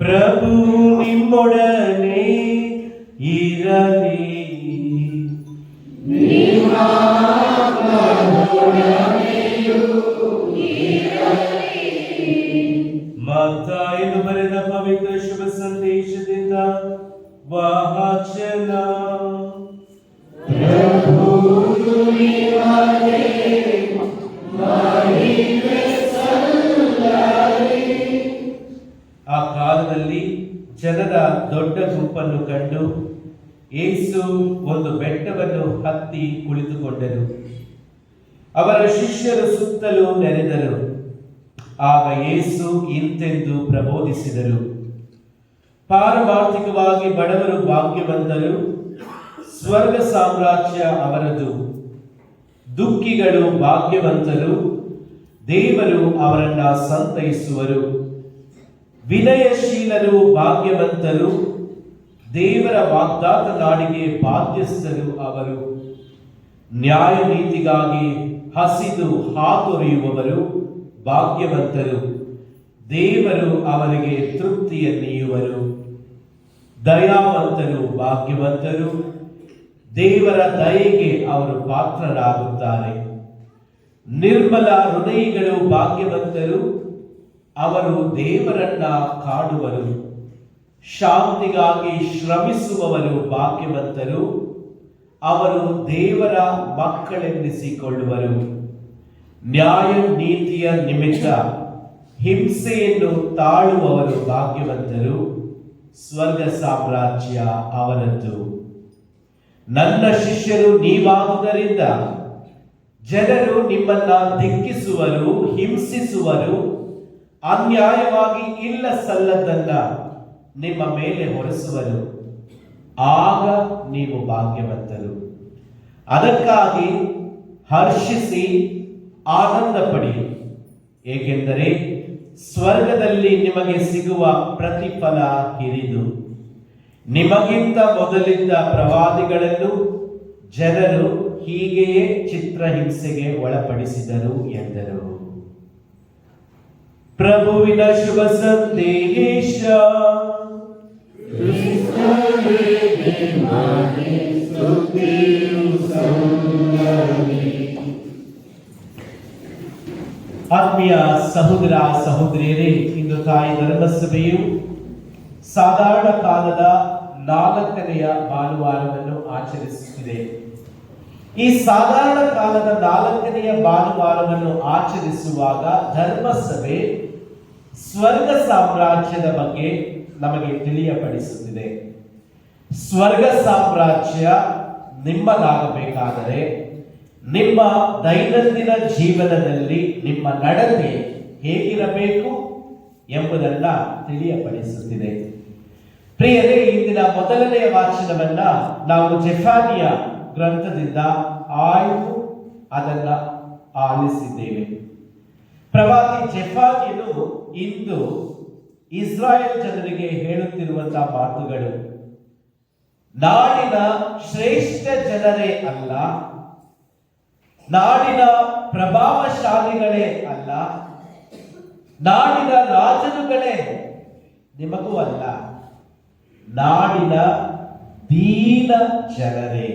പ്രഭു നിമ്മുടനെ ഇരവി മത്തായി എന്ന് പവിത്ര ശുഭ വാഹചന. പ്രഭു നിമ്മുടനെ ಜನರ ದೊಡ್ಡ ಗುಂಪನ್ನು ಕಂಡು ಏಸು ಒಂದು ಬೆಟ್ಟವನ್ನು ಹತ್ತಿ ಕುಳಿತುಕೊಂಡರು ಅವರ ಶಿಷ್ಯರು ಸುತ್ತಲೂ ನೆರೆದರು. ಆಗ ಏಸು ಇಂತೆಂದು ಪ್ರಬೋಧಿಸಿದರು. ಪಾರಮಾರ್ಥಿಕವಾಗಿ ಬಡವರು ಭಾಗ್ಯವಂತರು ಸ್ವರ್ಗ ಸಾಮ್ರಾಜ್ಯ ಅವರದು. ದುಃಖಿಗಳು ಭಾಗ್ಯವಂತರು. ದೇವರು ಅವರನ್ನ ಸಂತೈಸುವರು. ವಿನಯಶೀಲರು, ಭಾಗ್ಯವಂತರು, ದೇವರ ವಾಗ್ದಾತ ನಾಡಿಗೆ ಬಾಧ್ಯಸ್ಥರು ಅವರು. ನ್ಯಾಯ ನೀತಿಗಾಗಿ ಹಸಿದು ಹಾತೊರೆಯುವವರು, ಭಾಗ್ಯವಂತರು. ದೇವರು ಅವರಿಗೆ ತೃಪ್ತಿಯ ನೀಯುವರು ದಯಾವಂತರು, ಭಾಗ್ಯವಂತರು. ದೇವರ ದಯೆಗೆ ಅವರು ಪಾತ್ರರಾಗುತ್ತಾರೆ. ನಿರ್ಮಲ ಹೃದಯಗಳು, ಭಾಗ್ಯವಂತರು. ಅವರು ದೇವರನ್ನ ಕಾಡುವರು. ಶಾಂತಿಗಾಗಿ ಶ್ರಮಿಸುವವರು ಭಾಗ್ಯವಂತರು. ಅವರು ದೇವರ ಮಕ್ಕಳೆನ್ನಿಸಿಕೊಳ್ಳುವರು ನ್ಯಾಯ ನೀತಿಯ ನಿಮಿತ್ತ ಹಿಂಸೆಯನ್ನು ತಾಳುವವರು ಭಾಗ್ಯವಂತರು. ಸ್ವರ್ಗ ಸಾಮ್ರಾಜ್ಯ ಅವರದ್ದು ನನ್ನ ಶಿಷ್ಯರು ನೀವಾಗುವುದರಿಂದ ಜನರು ನಿಮ್ಮನ್ನ ದಿಕ್ಕಿಸುವರು, ಹಿಂಸಿಸುವರು. ಅನ್ಯಾಯವಾಗಿ ಇಲ್ಲ ಸಲ್ಲದನ್ನ ನಿಮ್ಮ ಮೇಲೆ ಹೊರಿಸುವರು ಆಗ ನೀವು ಭಾಗ್ಯವಂತರು. ಅದಕ್ಕಾಗಿ ಹರ್ಷಿಸಿ ಆನಂದ ಪಡಿ ಏಕೆಂದರೆ ಸ್ವರ್ಗದಲ್ಲಿ ನಿಮಗೆ ಸಿಗುವ ಪ್ರತಿಫಲ ಹಿರಿದು. ನಿಮಗಿಂತ ಮೊದಲಿದ್ದ ಪ್ರವಾದಿಗಳನ್ನು ಜನರು ಹೀಗೆಯೇ ಚಿತ್ರಹಿಂಸೆಗೆ ಒಳಪಡಿಸಿದರು ಎಂದರು. ಪ್ರಭುವಿನ ಶುಭ ಸಂದೇಶ. ಆತ್ಮೀಯ ಸಹೋದರ ಸಹೋದರಿಯರೇ, ಇಂದು ತಾಯಿ ಧರ್ಮಸಭೆಯು ಸಾಧಾರಣ ಕಾಲದ ನಾಲ್ಕನೆಯ ಭಾನುವಾರವನ್ನು ಆಚರಿಸುತ್ತಿದೆ. ಈ ಸಾಧಾರಣ ಕಾಲದ ನಾಲ್ಕನೆಯ ಭಾನುವಾರವನ್ನು ಆಚರಿಸುವಾಗ ಧರ್ಮಸಭೆ ಸ್ವರ್ಗ ಸಾಮ್ರಾಜ್ಯದ ಬಗ್ಗೆ ನಮಗೆ ತಿಳಿಯಪಡಿಸುತ್ತಿದೆ. ಸ್ವರ್ಗ ಸಾಮ್ರಾಜ್ಯ ನಿಮ್ಮದಾಗಬೇಕಾದರೆ ನಿಮ್ಮ ದೈನಂದಿನ ಜೀವನದಲ್ಲಿ ನಿಮ್ಮ ನಡತೆ ಹೇಗಿರಬೇಕು ಎಂಬುದನ್ನ ತಿಳಿಯಪಡಿಸುತ್ತಿದೆ. ಪ್ರಿಯರೇ, ಇಂದಿನ ಮೊದಲನೆಯ ವಾಚನವನ್ನ ನಾವು ಜೆಫಾನಿಯ ಗ್ರಂಥದಿಂದ ಆಯ್ದು ಅದನ್ನ ಆಲಿಸಿದ್ದೇವೆ. ಪ್ರವಾದಿ ಜೆಫಾನಿಯನು ಇಂದು ಇಸ್ರಾಯೇಲ್ ಜನರಿಗೆ ಹೇಳುತ್ತಿರುವಂತಹ ಮಾತುಗಳು. ನಾಡಿನ ಶ್ರೇಷ್ಠ ಜನರೇ ಅಲ್ಲ, ನಾಡಿನ ಪ್ರಭಾವಶಾಲಿಗಳೇ ಅಲ್ಲ, ನಾಡಿನ ರಾಜರುಗಳೇ ನಿಮಗೂ ಅಲ್ಲ, ನಾಡಿನ ದೀನ ಜನರೇ.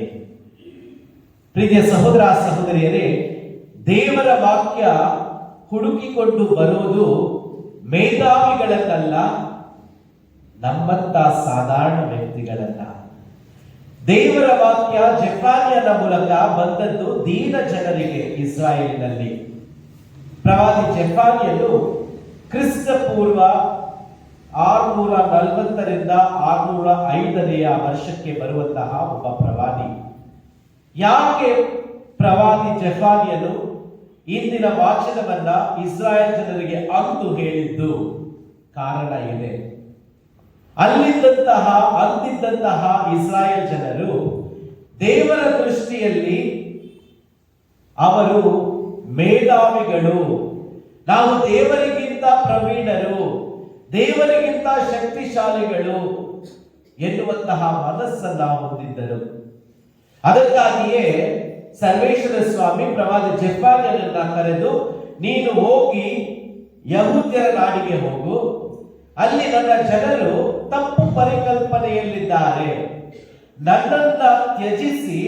ಪ್ರೀತಿಯ ಸಹೋದರ ಸಹೋದರಿಯರೇ, ದೇವರ ವಾಕ್ಯ ಹುಡುಕಿಕೊಂಡು ಬರುವುದು ಮೇಧಾವಿಗಳನ್ನಲ್ಲ, ನಮ್ಮಂತ ಸಾಧಾರಣ ವ್ಯಕ್ತಿಗಳನ್ನ. ದೇವರ ವಾಕ್ಯ ಜಪಾನಿಯನ ಮೂಲಕ ಬಂದದ್ದು ದೀನ ಜನರಿಗೆ ಇಸ್ರಾಯೇಲಿನಲ್ಲಿ. ಪ್ರವಾದಿ ಜಪಾನಿಯನು ಕ್ರಿಸ್ತ ಪೂರ್ವ ಆರುನೂರ ನಲವತ್ತರಿಂದ ಆರುನೂರ ಐದನೆಯ ವರ್ಷಕ್ಕೆ ಬರುವಂತಹ ಒಬ್ಬ ಪ್ರವಾದಿ. ಯಾಕೆ ಪ್ರವಾದಿ ಜಫಾನಿಯನು ಇಂದಿನ ವಾಚನವನ್ನ ಇಸ್ರಾಯೇಲ್ ಜನರಿಗೆ ಅಂದು ಹೇಳಿದ್ದು ಕಾರಣ ಇದೆ. ಅಲ್ಲಿದ್ದಂತಹ, ಅಂತಿದ್ದಂತಹ ಇಸ್ರಾಯೇಲ್ ಜನರು ದೇವರ ದೃಷ್ಟಿಯಲ್ಲಿ ಅವರು ಮೇಧಾವಿಗಳು. ನಾವು ದೇವರಿಗಿಂತ ಪ್ರವೀಣರು, ದೇವರಿಗಿಂತ ಶಕ್ತಿಶಾಲಿಗಳು ಎನ್ನುವಂತಹ ಮನಸ್ಸನ್ನ ಹೊಂದಿದ್ದರು. ಅದಕ್ಕಾಗಿಯೇ ಸರ್ವೇಶ್ವರ ಸ್ವಾಮಿ ಪ್ರವಾದಿ ಜಪ್ಪಾಜನನ್ನ ಕರೆದು, ನೀನು ಹೋಗಿ ಯಹೂದ್ಯರ ನಾಡಿಗೆ ಹೋಗು. ಅಲ್ಲಿ ನನ್ನ ಜನರು ತಪ್ಪು ಪರಿಕಲ್ಪನೆಯಲ್ಲಿದ್ದಾರೆ. ನನ್ನನ್ನ ತ್ಯಜಿಸಿ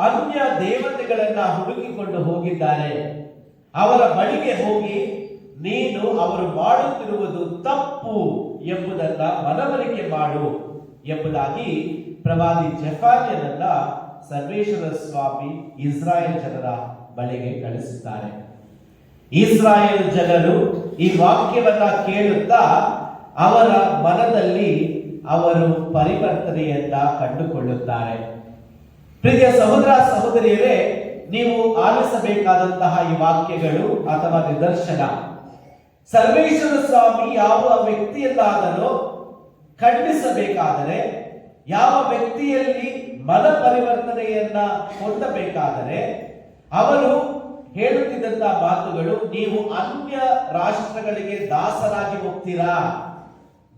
ಅನ್ಯ ದೇವತೆಗಳನ್ನ ಹುಡುಕಿಕೊಂಡು ಹೋಗಿದ್ದಾರೆ. ಅವರ ಬಳಿಗೆ ಹೋಗಿ ನೀನು ಅವರು ಮಾಡುತ್ತಿರುವುದು ತಪ್ಪು ಎಂಬುದನ್ನ ಮನವರಿಕೆ ಮಾಡು ಎಂಬುದಾಗಿ ಪ್ರವಾದಿ ಜೆಫಾನ್ಯನನ್ನ ಸರ್ವೇಶ್ವರ ಸ್ವಾಮಿ ಇಸ್ರಾಯೇಲ್ ಜನರ ಬಳಿಗೆ ಕಳಿಸುತ್ತಾರೆ. ಇಸ್ರಾಯೇಲ್ ಜನರು ಈ ವಾಕ್ಯವನ್ನ ಕೇಳುತ್ತಾ ಅವರ ಮನದಲ್ಲಿ ಅವರು ಪರಿವರ್ತನೆಯನ್ನ ಕಂಡುಕೊಳ್ಳುತ್ತಾರೆ. ಪ್ರಿಯ ಸಹೋದರ ಸಹೋದರಿಯರೇ, ನೀವು ಆಲಿಸಬೇಕಾದಂತಹ ಈ ವಾಕ್ಯಗಳು ಅಥವಾ ನಿದರ್ಶನ. ಸರ್ವೇಶ್ವರ ಸ್ವಾಮಿ ಯಾವ ವ್ಯಕ್ತಿಯಲ್ಲಾದರೂ ಖಂಡಿಸಬೇಕಾದರೆ ಯಾವ ವ್ಯಕ್ತಿಯಲ್ಲಿ ಮನ ಪರಿವರ್ತನೆಯನ್ನ ಹೊಂದಬೇಕಾದರೆ ಅವರು ಹೇಳುತ್ತಿದ್ದಂತಹ ಮಾತುಗಳು, ನೀವು ಅನ್ಯ ರಾಷ್ಟ್ರಗಳಿಗೆ ದಾಸರಾಗಿ ಹೋಗ್ತೀರಾ?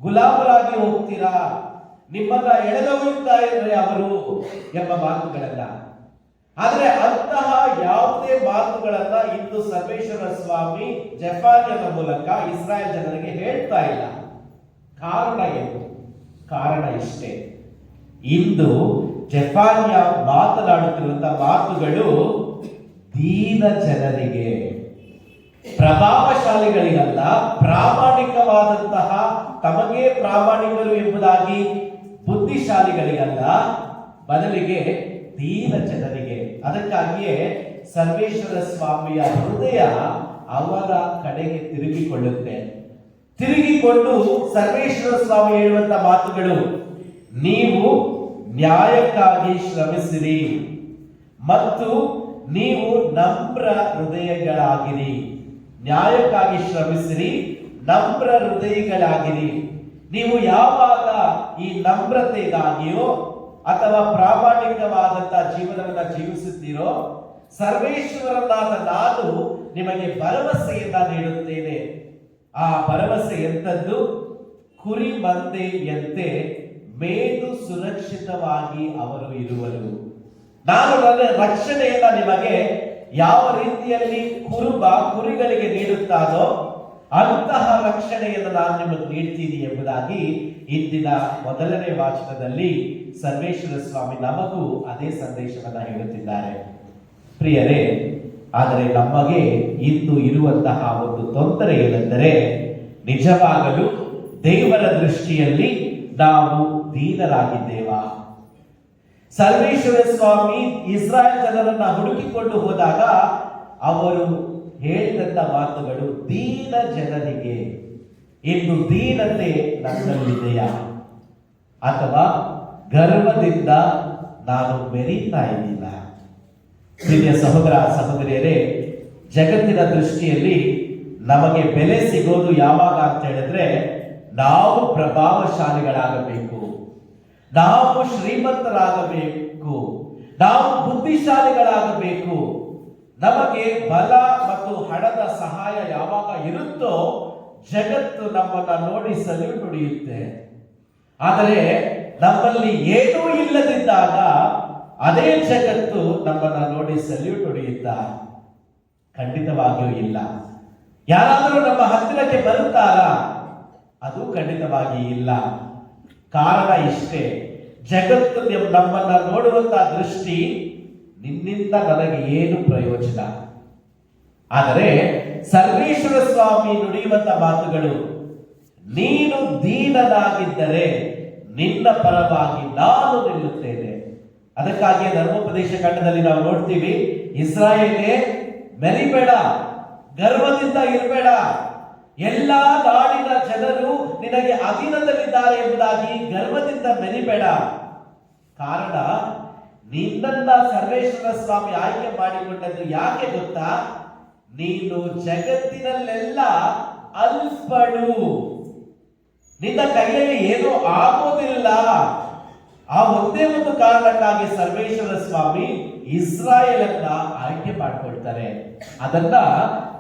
ಗುಲಾಮರಾಗಿ ಹೋಗ್ತೀರಾ? ನಿಮ್ಮನ್ನ ಎಳೆದೊಯ್ಯುತ್ತಾ ಇದ್ರೆ ಅವರು ಎಂಬ ಮಾತುಗಳನ್ನ. ಆದರೆ ಅಂತಹ ಯಾವುದೇ ಮಾತುಗಳನ್ನ ಇಂದು ಸರ್ವೇಶ್ವರ ಸ್ವಾಮಿ ಜಫಾನ್ಯನ ಮೂಲಕ ಇಸ್ರಾಯೇಲ್ ಜನರಿಗೆ ಹೇಳ್ತಾ ಇಲ್ಲ. ಕಾರಣ ಏನು? ಕಾರಣ ಇಷ್ಟೇ. ಇಂದು ಜಫಾನ್ಯ ಮಾತನಾಡುತ್ತಿರುವಂತಹ ಮಾತುಗಳು ದೀನ ಜನರಿಗೆ, ಪ್ರಭಾವಶಾಲಿಗಳಿಗಲ್ಲ, ಪ್ರಾಮಾಣಿಕವಾದಂತಹ ತಮಗೆ ಪ್ರಾಮಾಣಿಕರು ಎಂಬುದಾಗಿ ಬುದ್ಧಿಶಾಲಿಗಳಿಗಲ್ಲ, ಬದಲಿಗೆ ದೀನ ಜನರಿಗೆ. ಅದಕ್ಕಾಗಿಯೇ ಸರ್ವೇಶ್ವರ ಸ್ವಾಮಿಯ ಹೃದಯ ಅವರ ಕಡೆಗೆ ತಿರುಗಿಕೊಳ್ಳುತ್ತೆ. ತಿರುಗಿಕೊಂಡು ಸರ್ವೇಶ್ವರ ಸ್ವಾಮಿ ಹೇಳುವಂತ ಮಾತುಗಳು, ನೀವು ನ್ಯಾಯಕ್ಕಾಗಿ ಶ್ರಮಿಸಿರಿ ಮತ್ತು ನೀವು ನಮ್ರ ಹೃದಯಗಳಾಗಿರಿ. ನ್ಯಾಯಕ್ಕಾಗಿ ಶ್ರಮಿಸಿರಿ, ನಮ್ರ ಹೃದಯಗಳಾಗಿರಿ. ನೀವು ಯಾವಾಗ ಈ ನಮ್ರತೆಗಾಗಿಯೋ ಅಥವಾ ಪ್ರಾಮಾಣಿಕವಾದಂತಹ ಜೀವನವನ್ನ ಜೀವಿಸುತ್ತೀರೋ ಸರ್ವೇಶ್ವರನಾದ ನಾನು ನಿಮಗೆ ಭರವಸೆಯಿಂದ ನೀಡುತ್ತೇನೆ. ಆ ಭರವಸೆ ಎಂತದ್ದು? ಕುರಿ ಮಂದೆಯಂತೆ ಮೇದು ಸುರಕ್ಷಿತವಾಗಿ ಅವರು ಇರುವರು. ನಾನು ನನ್ನ ರಕ್ಷಣೆಯನ್ನ ನಿಮಗೆ ಯಾವ ರೀತಿಯಲ್ಲಿ ಕುರುಬ ಕುರಿಗಳಿಗೆ ನೀಡುತ್ತಾನೋ ಅಂತಹ ರಕ್ಷಣೆಯನ್ನು ನಾನು ನಿಮಗೆ ನೀಡ್ತೀನಿ ಎಂಬುದಾಗಿ ಇಂದಿನ ಮೊದಲನೇ ವಾಚನದಲ್ಲಿ ಸರ್ವೇಶ್ವರ ಸ್ವಾಮಿ ನಮಗೂ ಅದೇ ಸಂದೇಶವನ್ನ ಹೇಳುತ್ತಿದ್ದಾರೆ. ಪ್ರಿಯರೇ, ಆದರೆ ನಮಗೆ ಇಂದು ಇರುವಂತಹ ಒಂದು ತೊಂದರೆ ಏನೆಂದರೆ ನಿಜವಾಗಲು ದೇವರ ದೃಷ್ಟಿಯಲ್ಲಿ ನಾವು ದೀನರಾಗಿದ್ದೇವಾ? ಸರ್ವೇಶ್ವರ ಸ್ವಾಮಿ ಇಸ್ರಾಯೇಲ್ ಜನರನ್ನ ಹುಡುಕಿಕೊಂಡು ಹೋದಾಗ ಅವರು ಹೇಳಿದಂತ ಮಾತುಗಳು ದೀನ ಜನರಿಗೆ ಇನ್ನು ದೀನತೆ ನನ್ನಲ್ಲಿದೆಯಾ? ಅಥವಾ ಗರ್ವದಿಂದ ನಾನು ಮೆರೀತಾ ಇದ್ದೀನ? ಪ್ರಿಯ ಸಹೋದರ ಸಹೋದರಿಯರೇ, ಜಗತ್ತಿನ ದೃಷ್ಟಿಯಲ್ಲಿ ನಮಗೆ ಬೆಲೆ ಸಿಗೋದು ಯಾವಾಗ ಅಂತ ಹೇಳಿದ್ರೆ ನಾವು ಪ್ರಭಾವಶಾಲಿಗಳಾಗಬೇಕು. ನಾವು ಶ್ರೀಮಂತರಾಗಬೇಕು. ನಾವು ಬುದ್ಧಿಶಾಲಿಗಳಾಗಬೇಕು. ನಮಗೆ ಬಲ ಮತ್ತು ಹಣದ ಸಹಾಯ ಯಾವಾಗ ಇರುತ್ತೋ ಜಗತ್ತು ನಮ್ಮನ್ನ ನೋಡಿ ಸಲ್ಯೂಟ್ ಹೊಡೆಯುತ್ತೆ. ಆದರೆ ನಮ್ಮಲ್ಲಿ ಏನೂ ಇಲ್ಲದಿದ್ದಾಗ ಅದೇ ಜಗತ್ತು ನಮ್ಮನ್ನ ನೋಡಿ ಸಲ್ಯೂಟ್ ಹೊಡೆಯುತ್ತಾ? ಖಂಡಿತವಾಗಿಯೂ ಇಲ್ಲ. ಯಾರಾದರೂ ನಮ್ಮ ಹತ್ತಿರಕ್ಕೆ ಬರುತ್ತಾರಾ? ಅದು ಖಂಡಿತವಾಗಿ ಇಲ್ಲ. ಕಾರಣ ಇಷ್ಟೇ. ಜಗತ್ತು ನಿಮ್- ನಮ್ಮನ್ನ ನೋಡುವಂತ ದೃಷ್ಟಿ ನಿನ್ನಿಂದ ನನಗೆ ಏನು ಪ್ರಯೋಜನ? ಆದರೆ ಸರ್ವೇಶ್ವರ ಸ್ವಾಮಿ ನುಡಿಯುವಂತ ಮಾತುಗಳು, ನೀನು ದೀನನಾಗಿದ್ದರೆ ನಿನ್ನ ಪರವಾಗಿ ನಾನು ನಿಲ್ಲುತ್ತೇನೆ. ಅದಕ್ಕಾಗಿಯೇ ಧರ್ಮೋಪದೇಶ ಖಂಡದಲ್ಲಿ ನಾವು ನೋಡ್ತೀವಿ, ಇಸ್ರಾಯೇಲೇ ಮೆರಿಬೇಡ ಗರ್ವದಿಂದ ಇರಬೇಡ. ಎಲ್ಲ ನಾಡಿನ ಜನರು ನಿನಗೆ ಅಧೀನದಲ್ಲಿದ್ದಾರೆ ಎಂಬುದಾಗಿ ಗರ್ವದಿಂದ ಮೆರಿಬೇಡ ಕಾರಣ ನಿನ್ನನ್ನ ಸರ್ವೇಶ್ವರ ಸ್ವಾಮಿ ಆಯ್ಕೆ ಮಾಡಿಕೊಂಡದ್ದು ಯಾಕೆ ಗೊತ್ತಾ? ನೀನು ಜಗತ್ತಿನಲ್ಲೆಲ್ಲ ಅಲ್ಪಡು. ನಿನ್ನ ಕೈಯಲ್ಲಿ ಏನೂ ಆಗೋದಿಲ್ಲ. ಆ ಒಂದೇ ಒಂದು ಕಾರಣಕ್ಕಾಗಿ ಸರ್ವೇಶ್ವರ ಸ್ವಾಮಿ ಇಸ್ರಾಯೇಲನ್ನ ಆಯ್ಕೆ ಮಾಡಿಕೊಳ್ತಾರೆ. ಅದನ್ನ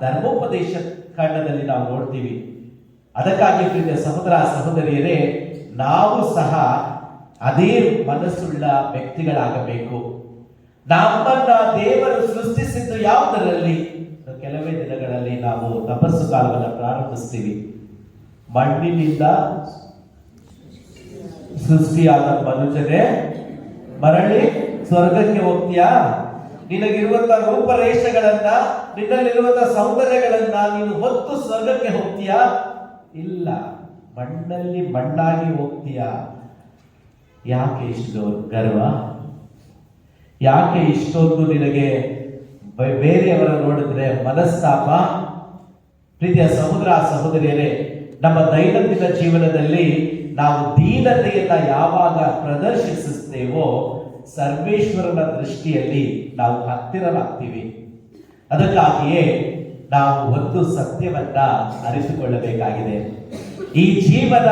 ಧರ್ಮೋಪದೇಶ ಖಂಡದಲ್ಲಿ ನಾವು ನೋಡ್ತೀವಿ. ಅದಕ್ಕಾಗಿ ಸಹೋದರ ಸಹೋದರಿಯರೇ, ನಾವು ಸಹ ಅದೇ ಮನಸ್ಸುಳ್ಳ ವ್ಯಕ್ತಿಗಳಾಗಬೇಕು. ನಮ್ಮನ್ನ ದೇವರು ಸೃಷ್ಟಿಸಿದ್ದು ಯಾವುದರಲ್ಲಿ? ಕೆಲವೇ ದಿನಗಳಲ್ಲಿ ನಾವು ತಪಸ್ಸು ಕಾಲವನ್ನು ಪ್ರಾರಂಭಿಸ್ತೀವಿ. ಮಣ್ಣಿನಿಂದ ಸೃಷ್ಟಿಯಾದ ಮನುಜನೇ, ಮರಳಿ ಸ್ವರ್ಗಕ್ಕೆ ಹೋಗ್ತೀಯಾ? ನಿನಗಿರುವಂತ ರೂಪರೇಷೆಗಳನ್ನ ನಿನ್ನಲ್ಲಿರುವಂತ ಸೌಂದರ್ಯಗಳನ್ನ ನೀನು ಹೊತ್ತು ಸ್ವರ್ಗಕ್ಕೆ ಹೋಗ್ತೀಯಾ? ಇಲ್ಲ. ಮಣ್ಣಲ್ಲಿ ಮಣ್ಣಾಗಿ ಹೋಗ್ತೀಯಾ? ಯಾಕೆ ಇಷ್ಟು ಗರ್ವ? ಯಾಕೆ ಇಷ್ಟೊಂದು ನಿನಗೆ ಬೇರೆಯವರ ನೋಡಿದ್ರೆ ಮನಸ್ತಾಪ ಪ್ರೀತಿಯ ಸಹೋದರ ಸಹೋದರಿಯರೇ ನಮ್ಮ ದೈನಂದಿನ ಜೀವನದಲ್ಲಿ ನಾವು ದೀನತೆಯನ್ನ ಯಾವಾಗ ಪ್ರದರ್ಶಿಸುತ್ತೇವೋ ಸರ್ವೇಶ್ವರನ ದೃಷ್ಟಿಯಲ್ಲಿ ನಾವು ಹತ್ತಿರವಾಗ್ತೀವಿ. ಅದಕ್ಕಾಗಿಯೇ ನಾವು ಒಂದು ಸತ್ಯವನ್ನ ಅರಿತುಕೊಳ್ಳಬೇಕಾಗಿದೆ. ಈ ಜೀವನ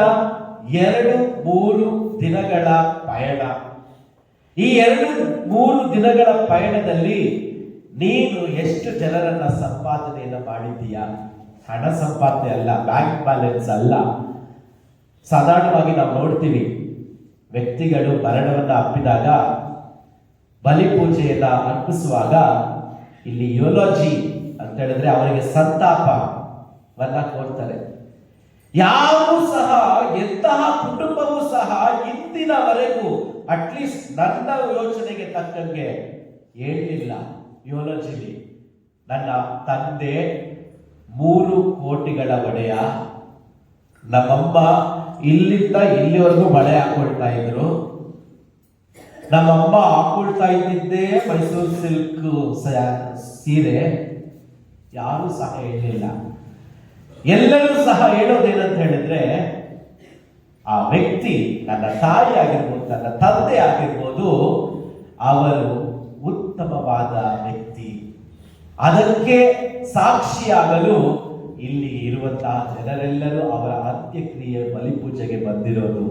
ಎರಡು, ಮೂರು ದಿನಗಳ ಪಯಣ. ಈ ಎರಡು ಮೂರು ದಿನಗಳ ಪಯಣದಲ್ಲಿ ನೀನು ಎಷ್ಟು ಜನರನ್ನ ಸಂಪಾದನೆಯನ್ನು ಮಾಡಿದ್ದೀಯಾ? ಹಣ ಸಂಪಾದನೆ ಅಲ್ಲ ಬ್ಯಾಂಕ್ ಬ್ಯಾಲೆನ್ಸ್ ಅಲ್ಲ. ಸಾಧಾರಣವಾಗಿ ನಾವು ನೋಡ್ತೀವಿ, ವ್ಯಕ್ತಿಗಳು ಮರಣವನ್ನ ಅಪ್ಪಿದಾಗ ಬಲಿ ಪೂಜೆಯನ್ನ ಅರ್ಪಿಸುವಾಗ ಇಲ್ಲಿ ಯೋಲಜಿ ಅಂತ ಹೇಳಿದ್ರೆ ಅವರಿಗೆ ಸಂತಾಪವನ್ನ ಕೋರ್ತಾರೆ ಯಾರು ಸಹ ಎಂತಹ ಕುಟುಂಬವೂ ಸಹ ಇಂದಿನವರೆಗೂ ಅಟ್ಲೀಸ್ಟ್ ನನ್ನ ಯೋಚನೆಗೆ ತಕ್ಕಂಗೆ ಹೇಳಲಿಲ್ಲ ಯೋಲಜಿಲಿ ನನ್ನ ತಂದೆ ಮೂರು ಕೋಟಿಗಳ ಒಡೆಯ. ನಮ್ಮಮ್ಮ ಇಲ್ಲಿಂದ ಇಲ್ಲಿವರೆಗೂ ಬಳೆ ಹಾಕೊಳ್ತಾ ಇದ್ರು. ನಮ್ಮಮ್ಮ ಹಾಕೊಳ್ತಾ ಇದ್ದಿದ್ದೇ ಮೈಸೂರು ಸಿಲ್ಕ್ ಸೀರೆ. ಯಾರು ಸಹ ಹೇಳಲಿಲ್ಲ ಎಲ್ಲರೂ ಸಹ ಹೇಳೋದೇನಂತ ಹೇಳಿದ್ರೆ ಆ ವ್ಯಕ್ತಿ ನನ್ನ ತಾಯಿ ಆಗಿರ್ಬೋದು ನನ್ನ ತಂದೆ ಆಗಿರ್ಬೋದು ಅವರು ಉತ್ತಮವಾದ ವ್ಯಕ್ತಿ. ಅದಕ್ಕೆ ಸಾಕ್ಷಿಯಾಗಲು ಇಲ್ಲಿ ಇರುವಂತಹ ಜನರೆಲ್ಲರೂ ಅವರ ಅಂತ್ಯಕ್ರಿಯೆ ಬಲಿಪೂಜೆಗೆ ಬಂದಿರೋದು.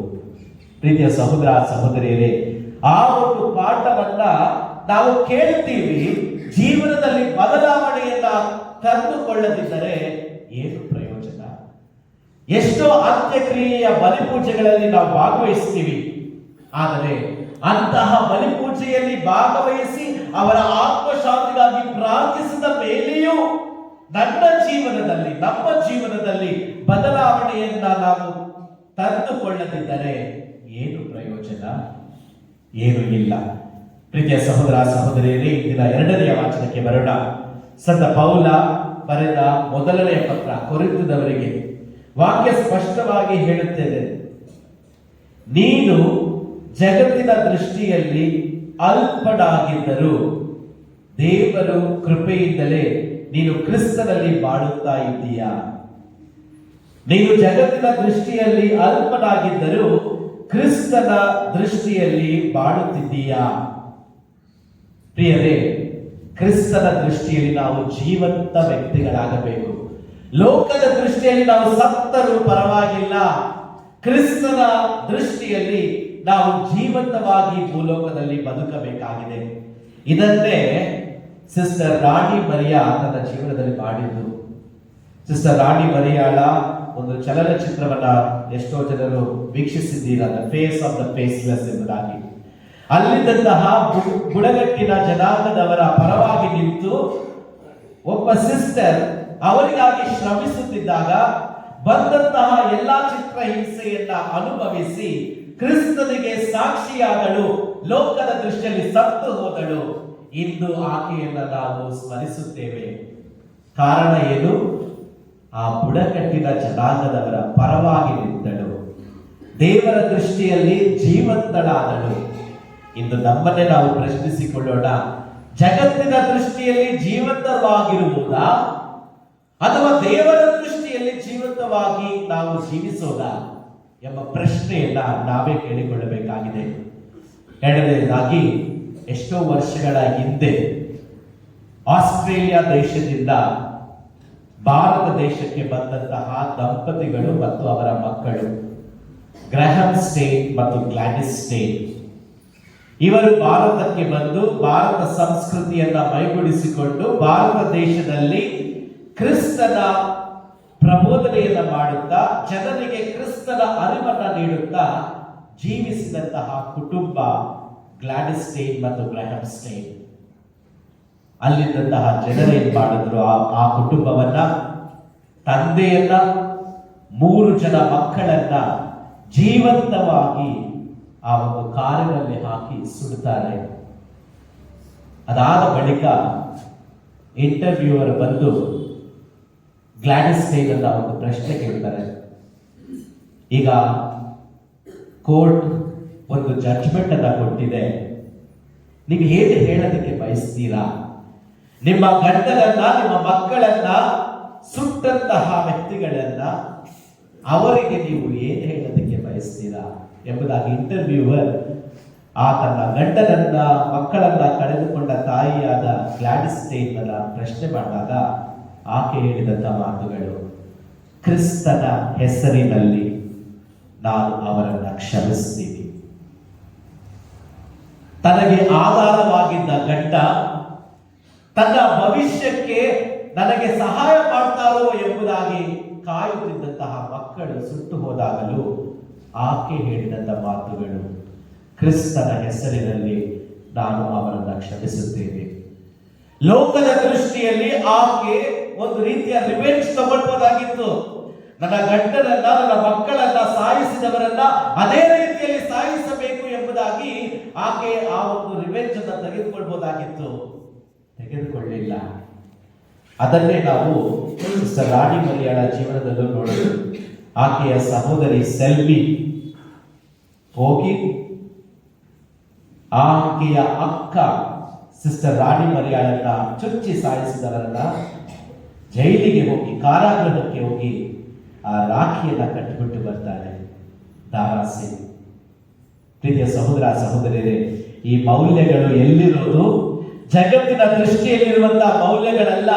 ಪ್ರೀತಿಯ ಸಹೋದರ ಸಹೋದರಿಯರೇ, ಆ ಒಂದು ಪಾಠವನ್ನ ನಾವು ಕೇಳ್ತೀವಿ ಜೀವನದಲ್ಲಿ ಬದಲಾವಣೆಯನ್ನ ತಂದುಕೊಳ್ಳದಿದ್ದರೆ ಏನು ಪ್ರಯೋಜನ? ಎಷ್ಟೋ ಅಂತ್ಯಕ್ರಿಯೆಯ ಬಲಿಪೂಜೆಗಳಲ್ಲಿ ನಾವು ಭಾಗವಹಿಸ್ತೀವಿ. ಆದರೆ ಅಂತಹ ಬಲಿಪೂಜೆಯಲ್ಲಿ ಭಾಗವಹಿಸಿ ಅವರ ಆತ್ಮಶಾಂತಿಗಾಗಿ ಪ್ರಾರ್ಥಿಸಿದ ಮೇಲೆಯೂ ನನ್ನ ಜೀವನದಲ್ಲಿ, ನಮ್ಮ ಜೀವನದಲ್ಲಿ ಬದಲಾವಣೆಯಿಂದ ನಾವು ತಂದುಕೊಳ್ಳದಿದ್ದರೆ ಏನು ಪ್ರಯೋಜನ? ಏನು ಇಲ್ಲ. ಪ್ರೀತಿಯ ಸಹೋದರ, ಸಹೋದರಿಯರೇ, ಇಂದಿನ ಎರಡನೆಯ ವಾಚನಕ್ಕೆ ಬರೋಣ. ಸಂತ ಪೌಲ ಬರೆದ ಮೊದಲನೆಯ ಪತ್ರ ಕೊರಿತದವರಿಗೆ ವಾಕ್ಯ ಸ್ಪಷ್ಟವಾಗಿ ಹೇಳುತ್ತೇನೆ ನೀನು ಜಗತ್ತಿನ ದೃಷ್ಟಿಯಲ್ಲಿ ಅಲ್ಪಡಾಗಿದ್ದರೂ ದೇವರು ಕೃಪೆಯಿಂದಲೇ ನೀನು ಕ್ರಿಸ್ತನಲ್ಲಿ ಬಾಳುತ್ತಾ ಇದ್ದೀಯಾ? ನೀನು ಜಗತ್ತಿನ ದೃಷ್ಟಿಯಲ್ಲಿ ಅಲ್ಪನಾಗಿದ್ದರೂ ಕ್ರಿಸ್ತನ ದೃಷ್ಟಿಯಲ್ಲಿ ಬಾಳುತ್ತಿದ್ದೀಯಾ? ಪ್ರಿಯರೇ, ಕ್ರಿಸ್ತನ ದೃಷ್ಟಿಯಲ್ಲಿ ನಾವು ಜೀವಂತ ವ್ಯಕ್ತಿಗಳಾಗಬೇಕು. ಲೋಕದ ದೃಷ್ಟಿಯಲ್ಲಿ ನಾವು ಸತ್ತರೂ ಪರವಾಗಿಲ್ಲ. ಕ್ರಿಸ್ತನ ದೃಷ್ಟಿಯಲ್ಲಿ ನಾವು ಜೀವಂತವಾಗಿ ಭೂಲೋಕದಲ್ಲಿ ಬದುಕಬೇಕಾಗಿದೆ. ಇದನ್ನೇ ಸಿಸ್ಟರ್ ರಾಣಿ ಮರಿಯಾ ತನ್ನ ಜೀವನದಲ್ಲಿ ಮಾಡಿದ್ದು. ಸಿಸ್ಟರ್ ರಾಣಿ ಮರಿಯಾಳ ಒಂದು ಚಲನಚಿತ್ರವನ್ನ ಎಷ್ಟೋ ಜನರು ವೀಕ್ಷಿಸಿದ್ದೀರಾ ಫೇಸ್ ಆಫ್ ದ ಫೇಸ್ಲೆಸ್ ಎಂಬುದಾಗಿ. ಅಲ್ಲಿದ್ದಂತಹ ಬುಡಗಟ್ಟಿನ ಜನಾಂಗದವರ ಪರವಾಗಿ ನಿಂತು ಒಬ್ಬ ಸಿಸ್ಟರ್ ಅವರಿಗಾಗಿ ಶ್ರಮಿಸುತ್ತಿದ್ದಾಗ ಬಂದಂತಹ ಎಲ್ಲಾ ಚಿತ್ರ ಹಿಂಸೆಯನ್ನ ಅನುಭವಿಸಿ ಕ್ರಿಸ್ತನಿಗೆ ಸಾಕ್ಷಿಯಾದಳು, ಲೋಕದ ದೃಷ್ಟಿಯಲ್ಲಿ ಸತ್ತು ಹೋದಳು. ಇಂದು ಆಕೆಯನ್ನ ನಾವು ಸ್ಮರಿಸುತ್ತೇವೆ. ಕಾರಣ ಏನು? ಆ ಬುಡಕಟ್ಟಿನ ಜನಾಂಗದವರ ಪರವಾಗಿ ನಿಂತಳು. ದೇವರ ದೃಷ್ಟಿಯಲ್ಲಿ ಜೀವಂತಳಾದಳು. ಇಂದು ನಮ್ಮನ್ನೇ ನಾವು ಪ್ರಶ್ನಿಸಿಕೊಳ್ಳೋಣ. ಜಗತ್ತಿನ ದೃಷ್ಟಿಯಲ್ಲಿ ಜೀವಂತವಾಗಿರುವುದಾ? ಅಥವಾ ದೇವರ ದೃಷ್ಟಿಯಲ್ಲಿ ಜೀವಂತವಾಗಿ ನಾವು ಜೀವಿಸೋದಾ ಎಂಬ ಪ್ರಶ್ನೆಯನ್ನ ನಾವೇ ಕೇಳಿಕೊಳ್ಳಬೇಕಾಗಿದೆ. ಎರಡನೇದಾಗಿ, ಎಷ್ಟೋ ವರ್ಷಗಳ ಹಿಂದೆ ಆಸ್ಟ್ರೇಲಿಯಾ ದೇಶದಿಂದ ಭಾರತ ದೇಶಕ್ಕೆ ಬಂದಂತಹ ದಂಪತಿಗಳು ಮತ್ತು ಅವರ ಮಕ್ಕಳು, ಗ್ರಹಂ ಸ್ಟೇಟ್ ಮತ್ತು ಗ್ಲಾಡಿಸ್ ಸ್ಟೇಟ್ ಇವರು ಭಾರತಕ್ಕೆ ಬಂದು ಭಾರತ ಸಂಸ್ಕೃತಿಯನ್ನ ಮೈಗೂಡಿಸಿಕೊಂಡು ಭಾರತ ದೇಶದಲ್ಲಿ ಕ್ರಿಸ್ತನ ಪ್ರಬೋಧನೆಯನ್ನ ಮಾಡುತ್ತಾ, ಜನರಿಗೆ ಕ್ರಿಸ್ತನ ಅರಿವನ್ನು ನೀಡುತ್ತಾ ಜೀವಿಸಿದಂತಹ ಕುಟುಂಬ ಗ್ಲಾಡಿಸ್ ಸ್ಟೇಟ್ ಮತ್ತು ಗ್ರಹಂ ಸ್ಟೇನ್. ಅಲ್ಲಿದ್ದಂತಹ ಜನರೇನ್ ಮಾಡಿದ್ರು? ಆ ಆ ಕುಟುಂಬವನ್ನ, ತಂದೆಯನ್ನ, ಮೂರು ಜನ ಮಕ್ಕಳನ್ನ ಜೀವಂತವಾಗಿ ಆ ಒಂದು ಕಾರಿನಲ್ಲಿ ಹಾಕಿ ಸುಡುತ್ತಾರೆ ಅದಾದ ಬಳಿಕ ಇಂಟರ್ವ್ಯೂವರ್ ಬಂದು ಗ್ಲಾಡಿಸ್ ಸ್ಟೈಲ್ ಒಂದು ಪ್ರಶ್ನೆ ಕೇಳ್ತಾರೆ. ಈಗ ಕೋರ್ಟ್ ಒಂದು ಜಡ್ಜ್ಮೆಂಟ್ ಅಂತ ಕೊಟ್ಟಿದೆ. ನೀವು ಹೇಗೆ ಹೇಳೋದಕ್ಕೆ ಬಯಸ್ತೀರಾ? ನಿಮ್ಮ ಗಂಡನನ್ನ, ನಿಮ್ಮ ಮಕ್ಕಳನ್ನ, ಸುಟ್ಟಂತಹ ವ್ಯಕ್ತಿಗಳನ್ನ ಅವರಿಗೆ ನೀವು ಏನು ಹೇಳೋದಕ್ಕೆ ಬಯಸ್ತೀರಾ ಎಂಬುದಾಗಿ ಇಂಟರ್ವ್ಯೂವರ್ ಆ ತನ್ನ ಗಂಡನನ್ನ, ಮಕ್ಕಳನ್ನ ಕಳೆದುಕೊಂಡ ತಾಯಿಯಾದ ಗ್ಲಾಡಿಸ್ ಸ್ಟೇನ್ ಪ್ರಶ್ನೆ ಮಾಡಿದಾಗ ಆಕೆ ಹೇಳಿದಂತ ಮಾತುಗಳು, ಕ್ರಿಸ್ತನ ಹೆಸರಿನಲ್ಲಿ ನಾನು ಅವರನ್ನ ಕ್ಷಮಿಸ್ತೀನಿ. ತನಗೆ ಆಧಾರವಾಗಿದ್ದ ಗಂಡ ತನ್ನ ಭವಿಷ್ಯಕ್ಕೆ ನನಗೆ ಸಹಾಯ ಮಾಡ್ತಾರೋ ಎಂಬುದಾಗಿ ಕಾಯುತ್ತಿದ್ದಂತಹ ಮಕ್ಕಳು ಸುಟ್ಟು ಹೋದಾಗಲೂ ಆಕೆ ಹೇಳಿದಂತ ಮಾತುಗಳು, ಕ್ರಿಸ್ತನ ಹೆಸರಿನಲ್ಲಿ ನಾನು ಅವರನ್ನು ಕ್ಷಮಿಸುತ್ತೇನೆ. ಲೋಕದ ದೃಷ್ಟಿಯಲ್ಲಿ ಆಕೆ ಒಂದು ರೀತಿಯ ರಿವೆಂಜ್ ತಗೊಳ್ಬೋದಾಗಿತ್ತು. ನನ್ನ ಗಂಡನನ್ನ, ನನ್ನ ಮಕ್ಕಳನ್ನ ಸಾಯಿಸಿದವರನ್ನ ಅದೇ ರೀತಿಯಲ್ಲಿ ಸಾಯಿಸಬೇಕು ಎಂಬುದಾಗಿ ಆಕೆ ಆ ಒಂದು ರಿವೆಂಜ್ ಅನ್ನ ತೆಗೆದುಕೊಳ್ಬಹುದಾಗಿತ್ತು ತೆಗೆದುಕೊಳ್ಳಿಲ್ಲ. ಅದನ್ನೇ ನಾವು ರಾಣಿ ಮರಿಯಾಳ ಜೀವನದಲ್ಲೂ ನೋಡೋದು ಆಕೆಯ ಸಹೋದರಿ ಸೆಲ್ವಿ ಹೋಗಿ ಆಕೆಯ ಅಕ್ಕ ಸಿಸ್ಟರ್ ರಾಣಿ ಮರಿಯಾಳನ್ನ ಚುಚ್ಚಿ ಸಾಯಿಸಿದವರನ್ನ ಜೈಲಿಗೆ ಹೋಗಿ, ಕಾರಾಗೃಹಕ್ಕೆ ಹೋಗಿ ಆ ರಾಖಿಯನ್ನ ಕಟ್ಟಿಬಿಟ್ಟು ಬರ್ತಾರೆ ದಾರಾಸಿ. ಪ್ರೀತಿಯ ಸಹೋದರ, ಸಹೋದರಿಯರೇ, ಈ ಮೌಲ್ಯಗಳು ಎಲ್ಲಿರೋದು ಜಗತ್ತಿನ ದೃಷ್ಟಿಯಲ್ಲಿರುವಂತಹ ಮೌಲ್ಯಗಳಲ್ಲ.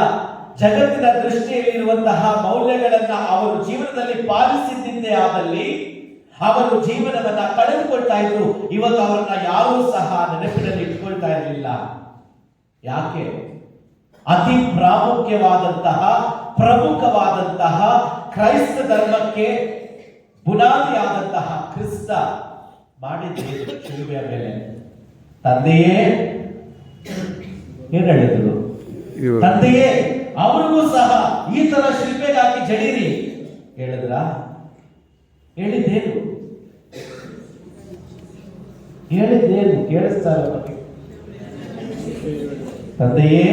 ಜಗತ್ತಿನ ದೃಷ್ಟಿಯಲ್ಲಿರುವಂತಹ ಮೌಲ್ಯಗಳನ್ನ ಅವರು ಜೀವನದಲ್ಲಿ ಪಾಲಿಸಿದ್ದೇ ಆದಲ್ಲಿ ಅವರು ಜೀವನವನ್ನ ಕಳೆದುಕೊಳ್ತಾ ಇದ್ರು. ಇವತ್ತು ಅವರನ್ನ ಯಾರೂ ಸಹ ನೆನಪಿನಲ್ಲಿ ಇಟ್ಕೊಳ್ತಾ ಇರಲಿಲ್ಲ. ಯಾಕೆ? ಅತಿ ಪ್ರಾಮುಖ್ಯವಾದಂತಹ ಪ್ರಮುಖವಾದಂತಹ ಕ್ರೈಸ್ತ ಧರ್ಮಕ್ಕೆ ಬುನಾದಿಯಾದಂತಹ ಕ್ರಿಸ್ತ ಮಾಡಿದ್ದೇನು ಶಿಲುಬೆಯ ಮೇಲೆ ತಂದೆಯೇ ಏನ್ ಹೇಳಿದ್ರು? ತಂದೆಯೇ ಅವರಿಗೂ ಸಹ ಈ ತರ ಶಿಲ್ಪಿಗಾಗಿ ಜಡೀರಿ. ಹೇಳಿದ್ರ? ಹೇಳಿದ್ದೇನು? ಹೇಳಿದ್ದೇನು? ಕೇಳಿಸ್ತಾ ಇಲ್ಲ ತಂದೆಯೇ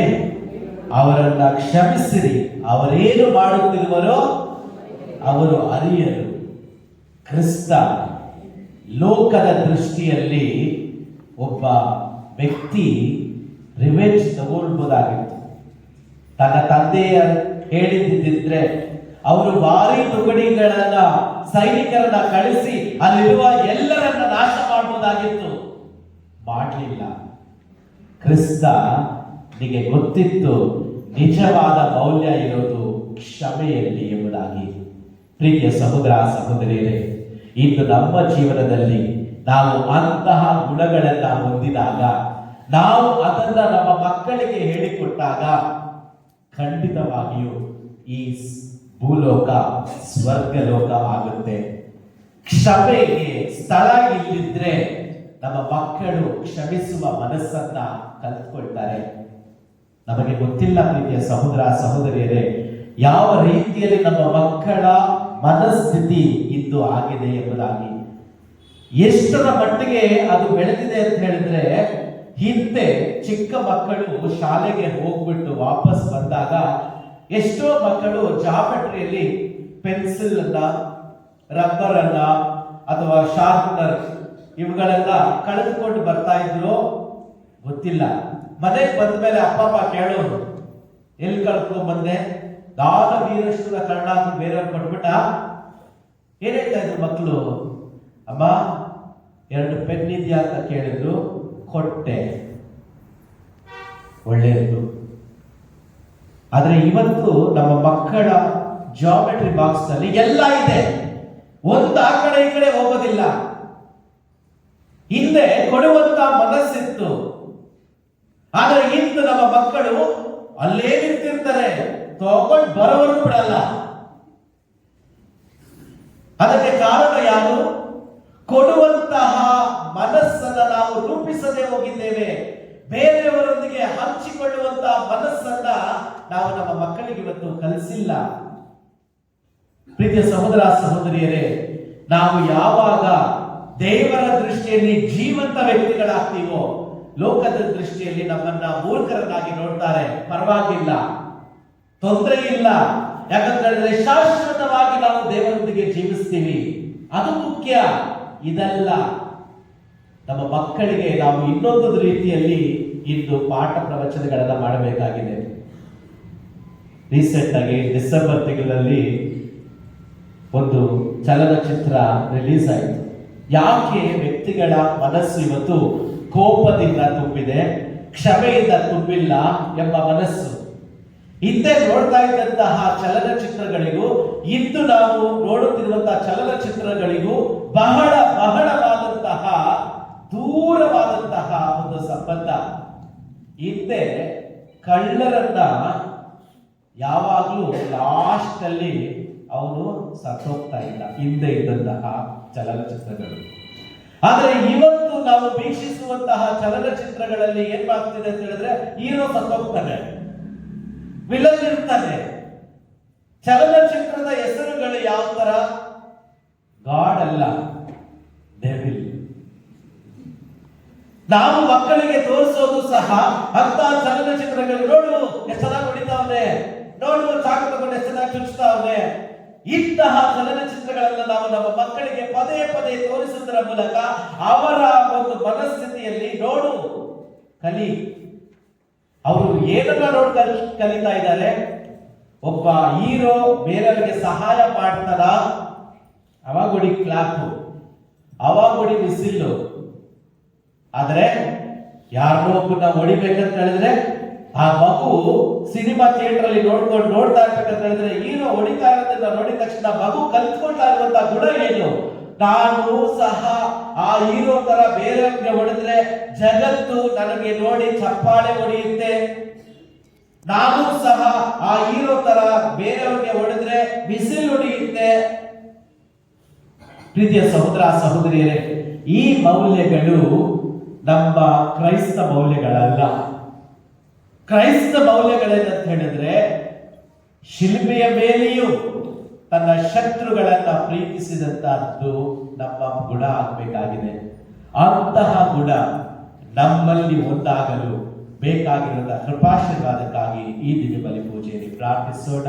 ಅವರನ್ನ ಕ್ಷಮಿಸಿರಿ. ಅವರೇನು ಮಾಡುತ್ತಿರುವರೋ ಅವರು ಅರಿಯರು. ಕ್ರಿಸ್ತ ಲೋಕದ ದೃಷ್ಟಿಯಲ್ಲಿ ಒಬ್ಬ ವ್ಯಕ್ತಿ ರಿವೆಂಜ್ ತಗೊಳ್ಬೋದಾಗಿತ್ತು. ತನ್ನ ತಂದೆಯ ಹೇಳಿದ್ದಿದ್ರೆ ಅವರು ಭಾರಿ ತುಕಡಿಗಳನ್ನ ಸೈನಿಕರನ್ನ ಕಳಿಸಿ ಅಲ್ಲಿರುವ ಎಲ್ಲರನ್ನ ನಾಶ ಮಾಡಬಹುದಾಗಿತ್ತು ಮಾಡಲಿಲ್ಲ. ಕ್ರಿಸ್ತ ನಿಗೆ ಗೊತ್ತಿತ್ತು ನಿಜವಾದ ಮೌಲ್ಯ ಇರೋದು ಕ್ಷಮೆಯಲ್ಲಿ ಎಂಬುದಾಗಿ. ಪ್ರೀತಿಯ ಸಹೋದರ, ಸಹೋದರಿಯರೇ, ಇಂದು ನಮ್ಮ ಜೀವನದಲ್ಲಿ ನಾವು ಅಂತಹ ಗುಣಗಳನ್ನ ಹೊಂದಿದಾಗ, ನಾವು ಅದನ್ನ ನಮ್ಮ ಮಕ್ಕಳಿಗೆ ಹೇಳಿಕೊಟ್ಟಾಗ ಖಂಡಿತವಾಗಿಯೂ ಈ ಭೂಲೋಕ ಭೂಲೋಕ, ಸ್ವರ್ಗಲೋಕ ಆಗುತ್ತೆ. ಕ್ಷಮೆಗೆ ಸ್ಥಳ ಇಲ್ಲಿದ್ರೆ ನಮ್ಮ ಮಕ್ಕಳು ಕ್ಷಮಿಸುವ ಮನಸ್ಸನ್ನ ಕಲ್ತ್ಕೊಳ್ತಾರೆ. ನಮಗೆ ಗೊತ್ತಿಲ್ಲ ಪ್ರೀತಿಯ ಸಹೋದರ, ಸಹೋದರಿಯರೇ, ಯಾವ ರೀತಿಯಲ್ಲಿ ನಮ್ಮ ಮಕ್ಕಳ ಮನಸ್ಥಿತಿ ಇಂದು ಆಗಿದೆ ಎಂಬುದಾಗಿ. ಎಷ್ಟರ ಮಟ್ಟಿಗೆ ಅದು ಬೆಳೆದಿದೆ ಅಂತ ಹೇಳಿದ್ರೆ, ಹಿಂದೆ ಚಿಕ್ಕ ಮಕ್ಕಳು ಶಾಲೆಗೆ ಹೋಗ್ಬಿಟ್ಟು ವಾಪಸ್ ಬಂದಾಗ ಎಷ್ಟೋ ಮಕ್ಕಳು ಜಾಮೆಟ್ರಿಯಲ್ಲಿ ಪೆನ್ಸಿಲ್ ಅನ್ನ, ರಬ್ಬರ್ ಅನ್ನ ಅಥವಾ ಶಾರ್ಪ್ನರ್ ಇವುಗಳೆಲ್ಲ ಕಳೆದುಕೊಂಡು ಬರ್ತಾ ಇದ್ರು ಗೊತ್ತಿಲ್ಲ. ಮನೆಗೆ ಬಂದ ಮೇಲೆ ಅಪ್ಪ ಅಪ್ಪ ಕೇಳೋರು, ಎಲ್ಲಿ ಕಳ್ಕೊಂಡ್ ಬಂದೆ? ದಾದ ವೀರಶ್ವರ ಕರ್ಣ ಅಂತ ಬೇರೆಯವ್ರು ಕೊಟ್ಬಿಟ್ಟ. ಏನ್ ಹೇಳ್ತಾ ಇದ್ರು ಮಕ್ಕಳು ಅಮ್ಮ, ಎರಡು ಪೆನ್ ಇದೆಯಾ ಅಂತ ಕೇಳಿದ್ರು. ಕೊಟ್ಟೆ. ಒಳ್ಳೆಯದು ಆದ್ರೆ ಇವತ್ತು ನಮ್ಮ ಮಕ್ಕಳ ಜಾಮೆಟ್ರಿ ಬಾಕ್ಸ್ ಅಲ್ಲಿ ಎಲ್ಲ ಇದೆ. ಒಂದು ಆ ಕಡೆ ಈ ಕಡೆ ಹೋಗೋದಿಲ್ಲ. ಹಿಂದೆ ಕೊಡುವಂತ ಮನಸ್ಸಿತ್ತು. ಆದ್ರೆ ಇಂದು ನಮ್ಮ ಮಕ್ಕಳು ಅಲ್ಲೇ ನಿಂತಿರ್ತಾರೆ. ತಗೊಂಡು ಬರವರು ಬಿಡಲ್ಲ. ಅದಕ್ಕೆ ಕಾರಣ ಯಾರು? ಕೊಡುವಂತಹ ಮನಸ್ಸನ್ನ ನಾವು ರೂಪಿಸದೆ ಹೋಗಿದ್ದೇವೆ. ಬೇರೆಯವರೊಂದಿಗೆ ಹಂಚಿಕೊಳ್ಳುವಂತಹ ಮನಸ್ಸನ್ನ ನಾವು ನಮ್ಮ ಮಕ್ಕಳಿಗೆ ಇವತ್ತು ಕಲಿಸಿಲ್ಲ. ಪ್ರೀತಿಯ ಸಹೋದರ ಸಹೋದರಿಯರೇ, ನಾವು ಯಾವಾಗ ದೇವರ ದೃಷ್ಟಿಯಲ್ಲಿ ಜೀವಂತ ವ್ಯಕ್ತಿಗಳಾಗ್ತೀವೋ ಲೋಕದ ದೃಷ್ಟಿಯಲ್ಲಿ ನಮ್ಮನ್ನ ಮೂರ್ಖರನ್ನಾಗಿ ನೋಡ್ತಾರೆ. ಪರವಾಗಿಲ್ಲ. ತೊಂದರೆ ಇಲ್ಲ ಯಾಕಂತ ಹೇಳಿದ್ರೆ ಶಾಶ್ವತವಾಗಿ ನಾವು ದೇವರೊಂದಿಗೆ ಜೀವಿಸ್ತೀವಿ. ಅದು ಮುಖ್ಯ. ಇದೆಲ್ಲ. ನಮ್ಮ ಮಕ್ಕಳಿಗೆ ನಾವು ಇನ್ನೊಂದು ರೀತಿಯಲ್ಲಿ ಇಂದು ಪಾಠ ಪ್ರವಚನಗಳನ್ನ ಮಾಡಬೇಕಾಗಿದೆ. ರೀಸೆಂಟ್ ಆಗಿ ಡಿಸೆಂಬರ್ ತಿಂಗಳಲ್ಲಿ ಒಂದು ಚಲನಚಿತ್ರ ರಿಲೀಸ್ ಆಯಿತು ಯಾಕೆ ವ್ಯಕ್ತಿಗಳ ಮನಸ್ಸು ಇವತ್ತು ಕೋಪದಿಂದ ತುಂಬಿದೆ, ಕ್ಷಮೆಯಿಂದ ತುಂಬಿಲ್ಲ ಎಂಬ ಮನಸ್ಸು. ಹಿಂದೆ ನೋಡ್ತಾ ಇದ್ದಂತಹ ಚಲನಚಿತ್ರಗಳಿಗೂ, ಇಂದು ನಾವು ನೋಡುತ್ತಿರುವಂತಹ ಚಲನಚಿತ್ರಗಳಿಗೂ ಬಹಳ ಬಹಳವಾದಂತಹ, ದೂರವಾದಂತಹ ಒಂದು ಸಂಬಂಧ. ಹಿಂದೆ ಕಳ್ಳರನ್ನ ಯಾವಾಗಲೂ ಲಾಸ್ಟ್ ಅಲ್ಲಿ ಅವನು ಸತ್ತೋಗ್ತಾ ಇಲ್ಲ, ಹಿಂದೆ ಇದ್ದಂತಹ ಚಲನಚಿತ್ರಗಳು. ಆದ್ರೆ ಇವತ್ತು ನಾವು ವೀಕ್ಷಿಸುವಂತಹ ಚಲನಚಿತ್ರಗಳಲ್ಲಿ ಏನ್ ಮಾಡ್ತಿದೆ ಅಂತ ಹೇಳಿದ್ರೆ, ಹೀರೋ ಸತ್ತೋಗ್ತಾನೆ ವಿಲನ್ ಇರ್ತಾನೆ. ಚಲನಚಿತ್ರದ ಹೆಸರುಗಳು ಯಾವ ತರ? ಗಾಡ್ ಅಲ್ಲ, ಡೆವಿಲ್. ನಾವು ಮಕ್ಕಳಿಗೆ ತೋರಿಸೋದು ಸಹ ಅಂತ ಚಲನಚಿತ್ರಗಳು. ನೋಡು ಎಷ್ಟು ಚೆನ್ನಾಗಿ ಹೊಡಿತಾವನೆ. ನೋಡು, ಚಾಕು ತಗೊಂಡು ಎಷ್ಟು ಚೆನ್ನಾಗಿ ಇಂತಹ ಚಲನಚಿತ್ರಗಳನ್ನು ನಾವು ನಮ್ಮ ಮಕ್ಕಳಿಗೆ ಪದೇ ಪದೇ ತೋರಿಸುವುದರ ಮೂಲಕ ಅವರ ಒಂದು ಮನಸ್ಥಿತಿಯಲ್ಲಿ ನೋಡು, ಕಲಿ. ಅವರು ಏನನ್ನ ನೋಡಿ ಕಲ್, ಕಲಿತಾ ಇದ್ದಾರೆ? ಒಬ್ಬ ಹೀರೋ ಬೇರೆಯವರಿಗೆ ಸಹಾಯ ಮಾಡ್ತಾರ ಅವಾಗುಡಿ ಕ್ಲಾಕು ಕ್ಲಾಪು ಅವಾಗ ಹೊಡಿ ಬಿಸಿಲು ಆದರೆ ಯಾರನ್ನೋ ಒಬ್ಬನ ಹೊಡಿಬೇಕಂತ ಹೇಳಿದ್ರೆ ಆ ಮಗು ಸಿನಿಮಾ ಥಿಯೇಟರ್ ಅಲ್ಲಿ ನೋಡ್ಕೊಂಡು ನೋಡ್ತಾ ಇರ್ಬೇಕಂತ ಹೇಳಿದ್ರೆ ಹೀರೋ ಹೊಡಿತಾ ಇರೋದನ್ನ ನೋಡಿದ ತಕ್ಷಣ ಮಗು ಕಲ್ತ್ಕೊಳ್ತಾ ಇರುವಂತ ಗುಣ ಏನು? ನಾನು ಸಹ ಆ ಹೀರೋ ತರ ಬೇರೆಯವ್ರಿಗೆ ಹೊಡೆದ್ರೆ ಜಗತ್ತು ನನಗೆ ನೋಡಿ ಚಪ್ಪಾಳೆ ಹೊಡೆಯುತ್ತೆ. ನಾನು ಸಹ ಆ ಹೀರೋ ತರ ಬೇರೆಯವ್ರಿಗೆ ಹೊಡೆದ್ರೆ ಬಿಸಿಲು ಹೊಡೆಯುತ್ತೆ. ಪ್ರೀತಿಯ ಸಹೋದರ ಸಹೋದರಿಯರೇ, ಈ ಮೌಲ್ಯಗಳು ನಮ್ಮ ಕ್ರೈಸ್ತ ಮೌಲ್ಯಗಳಲ್ಲ. ಕ್ರೈಸ್ತ ಮೌಲ್ಯಗಳೇನಂತ ಹೇಳಿದ್ರೆ ಶಿಲ್ಪೆಯ ಮೇಲೆಯೂ ತನ್ನ ಶತ್ರುಗಳನ್ನ ಪ್ರೀತಿಸಿದಂತಹದ್ದು ನಮ್ಮ ಗುಣ ಆಗಬೇಕಾಗಿದೆ ಅಂತಹ ಗುಣ ನಮ್ಮಲ್ಲಿ ಒಂದಾಗಲು ಬೇಕಾಗಿರುವ ಕೃಪಾಶೀರ್ವಾದಕ್ಕಾಗಿ ಈ ದಿನ ಬಲಿ ಪೂಜೆಯಲ್ಲಿ ಪ್ರಾರ್ಥಿಸೋಣ.